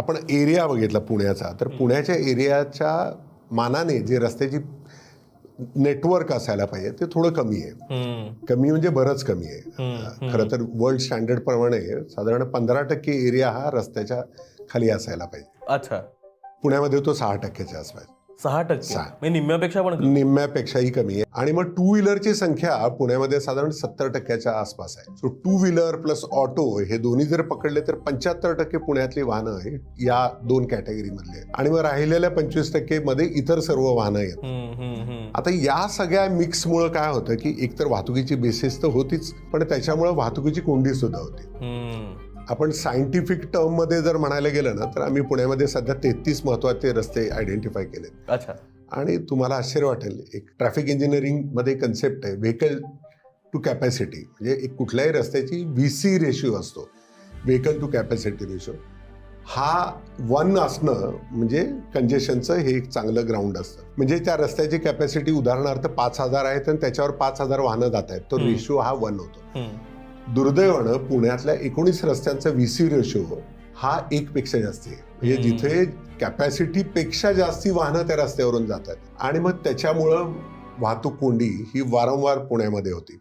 आपण एरिया बघितला पुण्याचा तर पुण्याच्या एरियाच्या मानाने जे रस्त्याची नेटवर्क असायला पाहिजे ते थोडं कमी आहे. कमी म्हणजे बरंच कमी आहे. खरं तर वर्ल्ड स्टँडर्ड प्रमाणे साधारण पंधरा टक्के एरिया हा रस्त्याच्या खाली असायला पाहिजे. अच्छा. पुण्यामध्ये तो सहा टक्क्याच्या आसपास. सहा टक्के. म्हणजे निम्म्यापेक्षा पण. निम्म्यापेक्षाही कमी आहे. आणि मग टू व्हीलरची संख्या पुण्यामध्ये साधारण सत्तर टक्क्याच्या आसपास आहे. So two wheeler plus auto हे दोन्ही जर पकडले तर पंच्याहत्तर टक्के पुण्यातली वाहनं हे या दोन कॅटेगरीमधले आहेत. आणि मग राहिलेल्या पंचवीस टक्के मध्ये इतर सर्व वाहनं आहेत. आता या सगळ्या मिक्समुळं काय होतं की एकतर वाहतुकीची बेसिस तर होतीच पण त्याच्यामुळे वाहतुकीची कोंडी सुद्धा होती. आपण सायंटिफिक टर्ममध्ये जर म्हणायला गेलं ना तर आम्ही पुण्यामध्ये सध्या तेहतीस महत्त्वाचे रस्ते आयडेंटिफाय केलेत. अच्छा. आणि तुम्हाला आश्चर्य वाटेल एक ट्रॅफिक इंजिनिअरिंगमध्ये कन्सेप्ट आहे व्हेकल टू कॅपॅसिटी म्हणजे एक कुठल्याही रस्त्याची व्ही सी रेशिओ असतो. व्हेकल टू कॅपॅसिटी रेशिओ हा वन असणं म्हणजे कंजेशनचं हे एक चांगलं ग्राउंड असतं. म्हणजे त्या रस्त्याची कॅपॅसिटी उदाहरणार्थ पाच हजार आहेत आणि त्याच्यावर पाच हजार वाहनं जात आहेत. तो. रेशिओ हा वन होतो. दुर्दैवानं पुण्यातल्या एकोणीस रस्त्यांचा व्ही सी रेशो हा एक पेक्षा जास्त आहे. म्हणजे. जिथे कॅपॅसिटी पेक्षा जास्ती वाहनं त्या रस्त्यावरून जातात. आणि मग त्याच्यामुळं वाहतूक कोंडी ही वारंवार पुण्यामध्ये होती.